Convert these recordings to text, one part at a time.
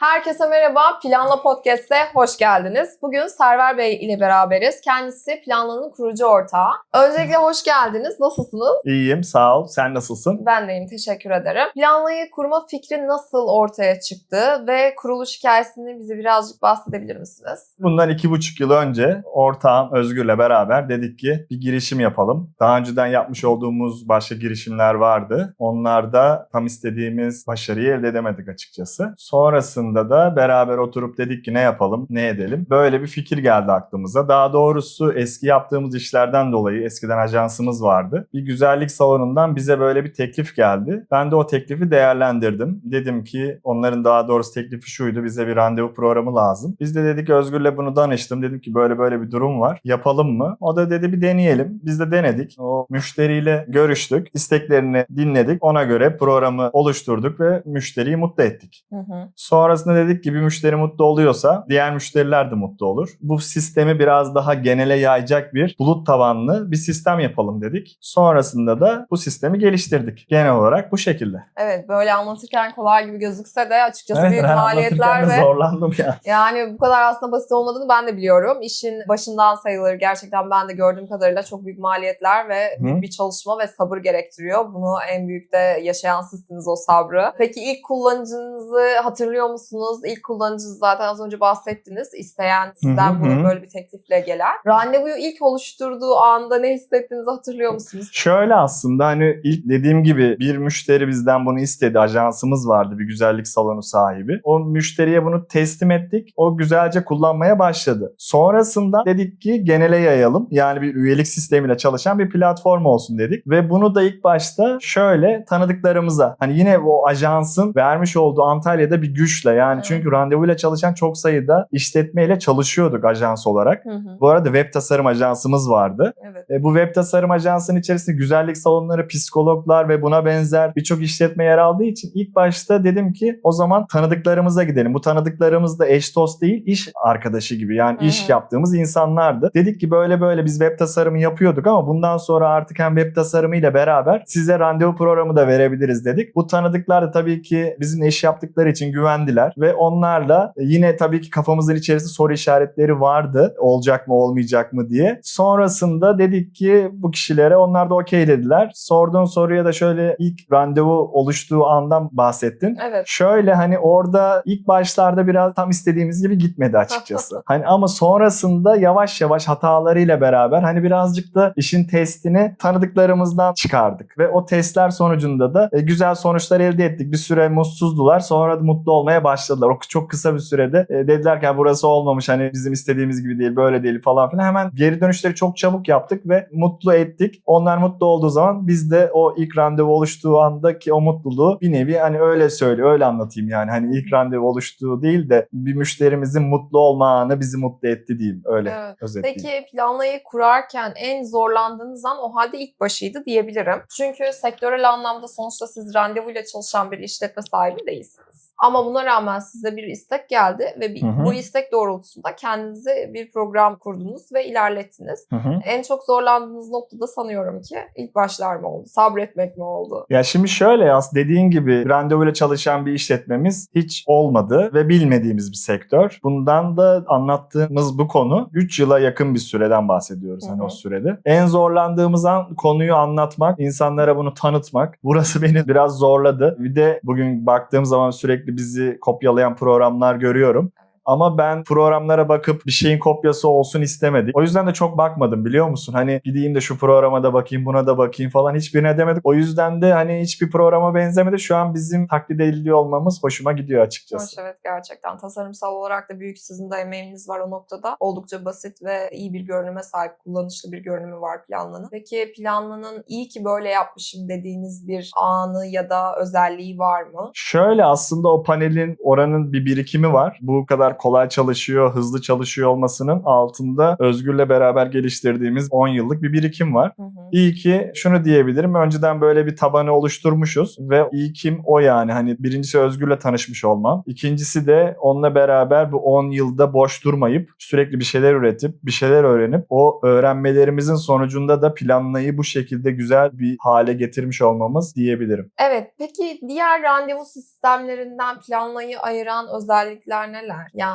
Herkese merhaba. Planla Podcast'e hoş geldiniz. Bugün Server Bey ile beraberiz. Kendisi Planla'nın kurucu ortağı. Öncelikle hoş geldiniz. Nasılsınız? İyiyim, sağ ol. Sen nasılsın? Ben deyim. Teşekkür ederim. Planla'yı kurma fikri nasıl ortaya çıktı ve kuruluş hikayesini bize birazcık bahsedebilir misiniz? Bundan iki buçuk yıl önce ortağım Özgür'le beraber dedik ki bir girişim yapalım. Daha önceden yapmış olduğumuz başka girişimler vardı. Onlarda tam istediğimiz başarıyı elde edemedik açıkçası. Sonrasında da beraber oturup dedik ki ne yapalım, ne edelim. Böyle bir fikir geldi aklımıza. Daha doğrusu eski yaptığımız işlerden dolayı eskiden ajansımız vardı. Bir güzellik salonundan bize böyle bir teklif geldi. Ben de o teklifi değerlendirdim. Dedim ki onların daha doğrusu teklifi şuydu. Bize bir randevu programı lazım. Biz de dedik Özgür'le bunu danıştım. Dedim ki böyle böyle bir durum var. Yapalım mı? O da dedi bir deneyelim. Biz de denedik. O müşteriyle görüştük. isteklerini dinledik. Ona göre programı oluşturduk ve müşteriyi mutlu ettik. Hı hı. Sonrasında dedik ki bir müşteri mutlu oluyorsa diğer müşteriler de mutlu olur. Bu sistemi biraz daha genele yayacak bir bulut tabanlı bir sistem yapalım dedik. Sonrasında da bu sistemi geliştirdik. Genel olarak bu şekilde. Evet böyle anlatırken kolay gibi gözükse de açıkçası büyük ben maliyetler ve zorlandım ya. Yani bu kadar aslında basit olmadığını ben de biliyorum. İşin başından sayılır. Gerçekten ben de gördüğüm kadarıyla çok büyük maliyetler ve büyük bir çalışma ve sabır gerektiriyor. Bunu en büyük de yaşayan sizsiniz o sabrı. Peki ilk kullanıcınızı hatırlıyor musunuz? İlk kullanıcınız zaten az önce bahsettiniz. İsteyen sizden Hı hı bunu böyle bir teklifle gelen. Randevuyu ilk oluşturduğu anda ne hissettiğinizi hatırlıyor musunuz? Şöyle aslında hani ilk dediğim gibi bir müşteri bizden bunu istedi. Ajansımız vardı bir güzellik salonu sahibi. O müşteriye bunu teslim ettik. O güzelce kullanmaya başladı. Sonrasında dedik ki genele yayalım. Yani bir üyelik sistemiyle çalışan bir platform olsun dedik. Ve bunu da ilk başta şöyle tanıdıklarımıza hani yine o ajansın vermiş olduğu Antalya'da bir güçle yani Evet. çünkü randevuyla çalışan çok sayıda işletmeyle çalışıyorduk ajans olarak. Hı hı. Bu arada web tasarım ajansımız vardı. Evet. E, bu web tasarım ajansının içerisinde güzellik salonları, psikologlar ve buna benzer birçok işletme yer aldığı için ilk başta dedim ki o zaman tanıdıklarımıza gidelim. Bu tanıdıklarımız da eş dost değil, iş arkadaşı gibi yani Hı iş hı. yaptığımız insanlardı. Dedik ki böyle böyle biz web tasarımı yapıyorduk ama bundan sonra artık hem web tasarımı ile beraber size randevu programı da verebiliriz dedik. Bu tanıdıklar da tabii ki bizim iş yaptıkları için güvendiler ve onlarla yine tabii ki kafamızın içerisinde soru işaretleri vardı. Olacak mı olmayacak mı diye. Sonrasında dedik ki bu kişilere onlar da okey dediler. Sorduğun soruya da şöyle ilk randevu oluştuğu andan bahsettin. Evet. Şöyle hani orada ilk başlarda biraz tam istediğimiz gibi gitmedi açıkçası. hani ama sonrasında yavaş yavaş hatalarıyla beraber hani birazcık da işin testini tanıdıklarımızdan çıkardık. Ve o testler sonucunda da e, güzel sonuçlar elde ettik. Bir süre mutsuzdular sonra mutlu olmaya başladılar. O çok kısa bir sürede e, dediler ki "Ha, burası olmamış hani bizim istediğimiz gibi değil böyle değil falan filan. Hemen geri dönüşleri çok çabuk yaptık ve mutlu ettik. Onlar mutlu olduğu zaman biz de o ilk randevu oluştuğu andaki o mutluluğu bir nevi hani öyle söyle öyle anlatayım yani. Hani ilk randevu oluştuğu değil de bir müşterimizin mutlu olma anı bizi mutlu etti diyeyim. Öyle Evet. özetleyeyim. Peki planlayı kurarken en zorlandığınız an o halde ilk başıydı diyebilirim. Çünkü sektörel anlamda sonuçta siz randevuyla çalışan bir işletme sahibi değilsiniz. Ama buna rağmen size bir istek geldi ve bir- Hı hı. bu istek doğrultusunda kendinize bir program kurdunuz ve ilerlettiniz. Hı hı. En çok zorlandığınız noktada sanıyorum ki ilk başlar mı oldu? Sabretmek mi oldu? Ya şimdi şöyle ya dediğin gibi randevuyla çalışan bir işletmemiz hiç olmadı ve bilmediğimiz bir sektör. Bundan da anlattığımız bu konu 3 yıla yakın bir süreden bahsediyoruz Hı hani o sürede. En zorlandığımız an konuyu anlatmak, insanlara bunu tanıtmak. Burası beni biraz zorladı. Bir de bugün baktığım zaman sürekli bizi kopyalayan programlar görüyorum. Ama ben programlara bakıp bir şeyin kopyası olsun istemedik. O yüzden de çok bakmadım biliyor musun? Hani gideyim de şu programa da bakayım, buna da bakayım falan hiçbirine demedik. O yüzden de hani hiçbir programa benzemedi. Şu an bizim taklit ediliyor olmamız hoşuma gidiyor açıkçası. Hoş evet gerçekten. Tasarımsal olarak da büyük sizin de emeğiniz var o noktada. Oldukça basit ve iyi bir görünüme sahip, kullanışlı bir görünümü var planlanın. Peki planlanın iyi ki böyle yapmışım dediğiniz bir anı ya da özelliği var mı? Şöyle aslında o panelin oranın bir birikimi var. Bu kadar kolay çalışıyor, hızlı çalışıyor olmasının altında Özgür'le beraber geliştirdiğimiz 10 yıllık bir birikim var. Hı hı. İyi ki şunu diyebilirim. Önceden böyle bir tabanı oluşturmuşuz ve ilkim o yani. Hani birincisi Özgür'le tanışmış olmam. İkincisi de onunla beraber bu 10 yılda boş durmayıp sürekli bir şeyler üretip bir şeyler öğrenip o öğrenmelerimizin sonucunda da planlayı bu şekilde güzel bir hale getirmiş olmamız diyebilirim. Evet, peki diğer randevu sistemlerinden planlayı ayıran özellikler neler? Yani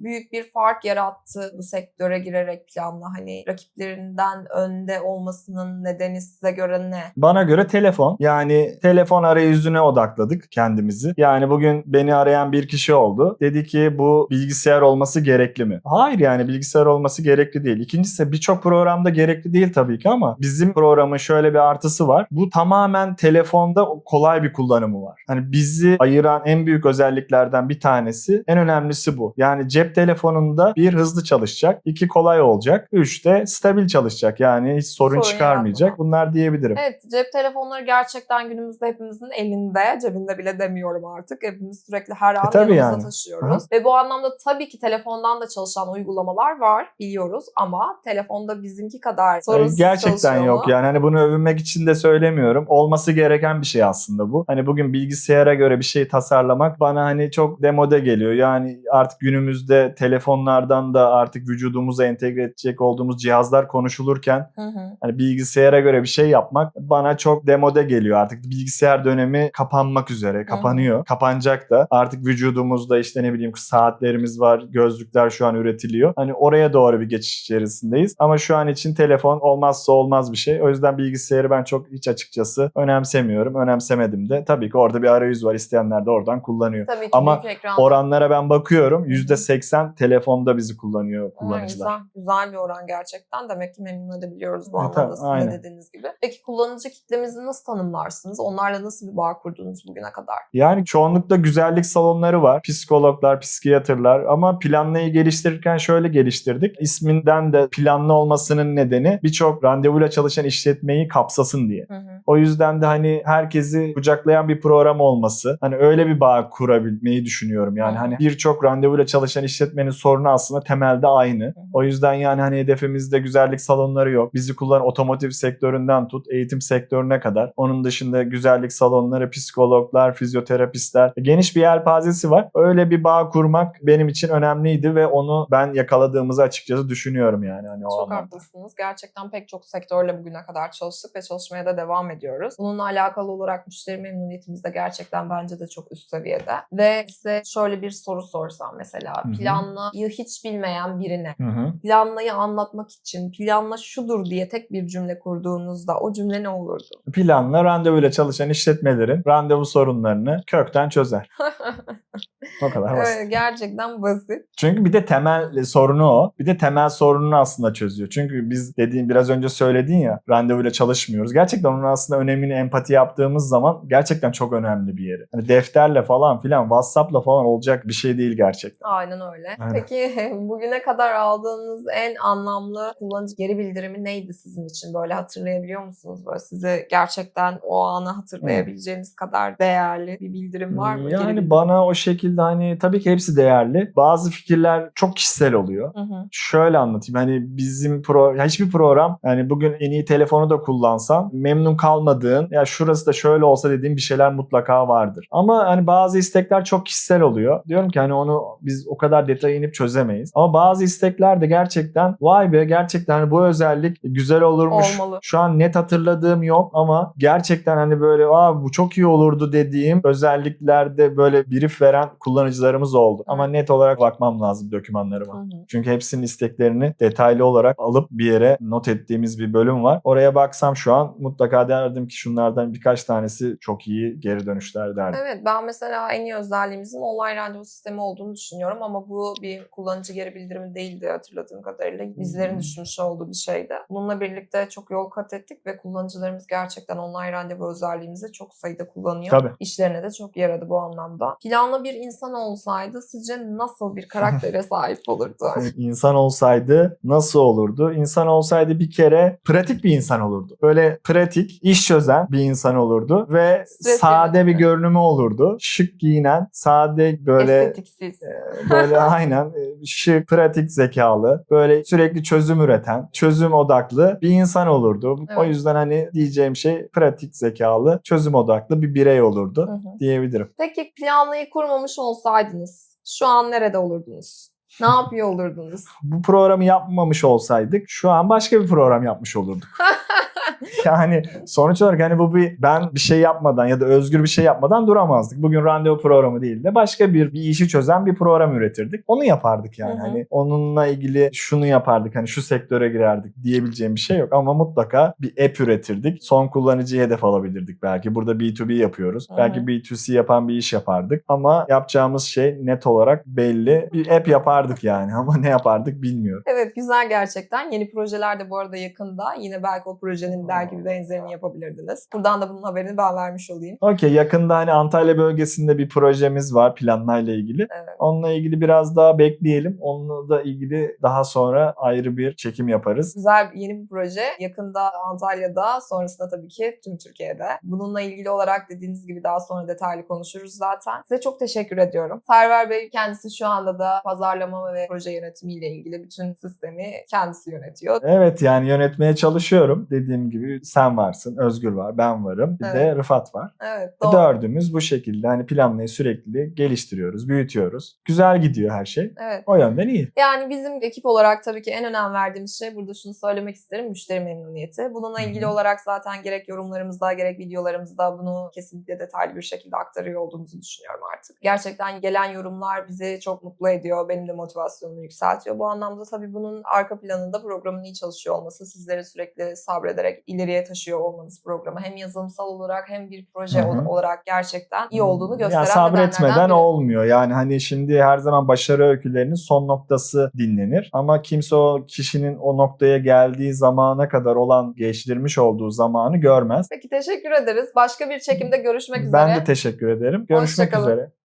büyük bir fark yarattı bu sektöre girerek planla. Hani rakiplerinden önde olmasının nedeni size göre ne? Bana göre telefon. Yani telefon arayüzüne odakladık kendimizi. Yani bugün beni arayan bir kişi oldu. Dedi ki bu bilgisayar olması gerekli mi? Hayır yani bilgisayar olması gerekli değil. İkincisi birçok programda gerekli değil tabii ki ama bizim programın şöyle bir artısı var. Bu tamamen telefonda kolay bir kullanımı var. Hani bizi ayıran en büyük özelliklerden bir tanesi, en önemlisi bu. Yani cep telefonunda bir hızlı çalışacak, iki kolay olacak, üç de stabil çalışacak. Yani hiç sorun, Sorun çıkarmayacak. yaratmaz. Bunlar diyebilirim. Evet, cep telefonları gerçekten günümüzde hepimizin elinde, cebinde bile demiyorum artık. Hepimiz sürekli her an E, yanımızda yani. taşıyoruz. Ve bu anlamda tabii ki telefondan da çalışan uygulamalar var, biliyoruz. Ama telefonda bizimki kadar sorunsuz Gerçekten çalışıyor yok mu? yani hani bunu övünmek için de söylemiyorum. Olması gereken bir şey aslında bu. Hani bugün bilgisayara göre bir şey tasarlamak bana hani çok demode geliyor. Yani artık günümüzde telefonlardan da artık vücudumuza entegre edecek olduğumuz cihazlar konuşulurken Hı hı. hani bilgisayara göre bir şey yapmak bana çok demode geliyor. Artık bilgisayar dönemi kapanmak üzere, kapanıyor. Kapanacak da. Artık vücudumuzda işte ne bileyim saatlerimiz var, gözlükler şu an üretiliyor. Hani oraya doğru bir geçiş içerisindeyiz. Ama şu an için telefon olmazsa olmaz bir şey. O yüzden bilgisayarı ben çok hiç açıkçası önemsemiyorum. Önemsemedim de. Tabii ki orada bir arayüz var. İsteyenler de oradan kullanıyor. Tabii ki Ama. Oranlara ben bakıyorum. %80 telefonda bizi kullanıyor kullanıcılar. güzel, güzel bir oran gerçekten. Demek ki memnun edebiliyoruz bu Evet, anlamda sizin aynen. dediğiniz gibi. Peki kullanıcı kitlemizi nasıl tanımlarsınız? Onlarla nasıl bir bağ kurdunuz bugüne kadar? Yani çoğunlukla güzellik salonları var. Psikologlar, psikiyatrlar ama planlayı geliştirirken şöyle geliştirdik. İsminden de planlı olmasının nedeni birçok randevuyla çalışan işletmeyi kapsasın diye. Hı hı. O yüzden de hani herkesi kucaklayan bir program olması, hani öyle bir bağ kurabilmeyi düşünüyorum. Yani Hı hı. hani birçok randevuyla çalışan işletmenin sorunu aslında temelde aynı. O yüzden yani hani hedefimizde güzellik salonları yok. Bizi kullanan otomotiv sektöründen tut, eğitim sektörüne kadar. Onun dışında güzellik salonları, psikologlar, fizyoterapistler. Geniş bir yelpazesi var. Öyle bir bağ kurmak benim için önemliydi ve onu ben yakaladığımızı açıkçası düşünüyorum yani. Hani o Çok anlamda. haklısınız. Gerçekten pek çok sektörle bugüne kadar çalıştık ve çalışmaya da devam ediyoruz. Bununla alakalı olarak müşteri memnuniyetimiz de gerçekten bence de çok üst seviyede. Ve size şöyle bir soru sorsam mesela hı. planlayı hiç bilmeyen birine Hı hı. planlayı anlatmak için planla şudur diye tek bir cümle kurduğunuzda o cümle ne olurdu? planla randevuyla çalışan işletmelerin randevu sorunlarını kökten çözer. O kadar basit. Evet, gerçekten basit. Çünkü bir de temel sorunu o. Bir de temel sorununu aslında çözüyor. Çünkü biz dediğin biraz önce söyledin ya randevuyla çalışmıyoruz. Gerçekten onun aslında önemini empati yaptığımız zaman gerçekten çok önemli bir yeri. Hani defterle falan filan WhatsApp'la falan olacak bir şey değil gerçekten. Aynen öyle. Aynen. Peki bugüne kadar aldığınız en anlamlı kullanıcı geri bildirimi neydi sizin için? Böyle hatırlayabiliyor musunuz? Böyle size gerçekten o anı hatırlayabileceğiniz kadar değerli bir bildirim var mı? Yani bana o şekilde hani tabii ki hepsi değerli. Bazı fikirler çok kişisel oluyor. Hı hı. Şöyle anlatayım hani bizim pro ya hiçbir program yani bugün en iyi telefonu da kullansan memnun kalmadığın ya şurası da şöyle olsa dediğin bir şeyler mutlaka vardır. Ama hani bazı istekler çok kişisel oluyor. Diyorum ki hani onu biz o kadar detaya inip çözemeyiz. Ama bazı istekler de gerçekten vay be gerçekten hani bu özellik güzel olurmuş. Olmalı. Şu an net hatırladığım yok ama gerçekten hani böyle aa bu çok iyi olurdu dediğim özelliklerde böyle brief veren kullanıcılarımız oldu. Ama net olarak bakmam lazım dokümanlarıma. Hı hı. Çünkü hepsinin isteklerini detaylı olarak alıp bir yere not ettiğimiz bir bölüm var. Oraya baksam şu an mutlaka derdim ki şunlardan birkaç tanesi çok iyi geri dönüşler derdim. Evet ben mesela en iyi özelliğimizin online randevu sistemi olduğunu düşünüyorum ama bu bir kullanıcı geri bildirimi değildi hatırladığım kadarıyla. Bizlerin Hmm. düşünmüş olduğu bir şeydi. Bununla birlikte çok yol kat ettik ve kullanıcılarımız gerçekten online randevu özelliğimizi çok sayıda kullanıyor. Tabii. İşlerine de çok yaradı bu anlamda. Planlı bir insan olsaydı sizce nasıl bir karaktere sahip olurdu? İnsan olsaydı nasıl olurdu? İnsan olsaydı bir kere pratik bir insan olurdu. Böyle pratik, iş çözen bir insan olurdu ve Stres sade bir yönetimi. görünümü olurdu. Şık giyinen, sade böyle Estetiksiz. böyle aynen e, şık, pratik zekalı, böyle sürekli çözüm üreten, çözüm odaklı bir insan olurdu. olurdu. O Evet. yüzden hani diyeceğim şey pratik zekalı, çözüm odaklı bir birey olurdu Hı hı. diyebilirim. Peki planlayı kurmamış olsaydınız şu an nerede olurdunuz? Ne yapıyor olurdunuz? Bu programı yapmamış olsaydık şu an başka bir program yapmış olurduk. yani sonuç olarak hani bu bir ben bir şey yapmadan ya da özgür bir şey yapmadan duramazdık. Bugün randevu programı değil de başka bir bir işi çözen bir program üretirdik. Onu yapardık yani. Hı hı. Hani onunla ilgili şunu yapardık. Hani şu sektöre girerdik diyebileceğim bir şey yok ama mutlaka bir app üretirdik. Son kullanıcıyı hedef alabilirdik belki. Burada B2B yapıyoruz. Hı hı. Belki B2C yapan bir iş yapardık ama yapacağımız şey net olarak belli. Bir app yapardık yani ama ne yapardık bilmiyorum. Evet güzel gerçekten. Yeni projeler de bu arada yakında. Yine belki o projenin dergi bir benzerini yapabilirdiniz. Buradan da bunun haberini ben vermiş olayım. Okey yakında hani Antalya bölgesinde bir projemiz var planlayla ilgili. Evet. Onunla ilgili biraz daha bekleyelim. Onunla da ilgili daha sonra ayrı bir çekim yaparız. Güzel yeni bir proje. Yakında Antalya'da, sonrasında tabii ki tüm Türkiye'de. Bununla ilgili olarak dediğiniz gibi daha sonra detaylı konuşuruz zaten. Size çok teşekkür ediyorum. Server Bey kendisi şu anda da pazarlama ve proje yönetimiyle ilgili bütün sistemi kendisi yönetiyor. Evet yani yönetmeye çalışıyorum. Dediğim gibi sen varsın, Özgür var, ben varım. Bir de Evet. Rıfat var. Evet doğru. Dördümüz bu şekilde hani planlayı sürekli geliştiriyoruz, büyütüyoruz. Güzel gidiyor her şey. Evet. O yönden iyi. Yani bizim ekip olarak tabii ki en önem verdiğimiz şey burada şunu söylemek isterim müşteri memnuniyeti. Bununla ilgili Hı hı. olarak zaten gerek yorumlarımızda gerek videolarımızda bunu kesinlikle detaylı bir şekilde aktarıyor olduğumuzu düşünüyorum artık. Gerçekten gelen yorumlar bizi çok mutlu ediyor. Benim de motivasyonumu yükseltiyor. Bu anlamda tabii bunun arka planında programın iyi çalışıyor olması, sizleri sürekli sabrederek ileriye taşıyor olmanız programı hem yazılımsal olarak hem bir proje Hı hı. olarak gerçekten iyi olduğunu gösteren ya sabretmeden biri. olmuyor. Yani hani şimdi her zaman başarı öykülerinin son noktası dinlenir. Ama kimse o kişinin o noktaya geldiği zamana kadar olan geçirmiş olduğu zamanı görmez. Peki teşekkür ederiz. Başka bir çekimde görüşmek üzere. Ben de teşekkür ederim. Görüşmek Hoşça kalın. üzere.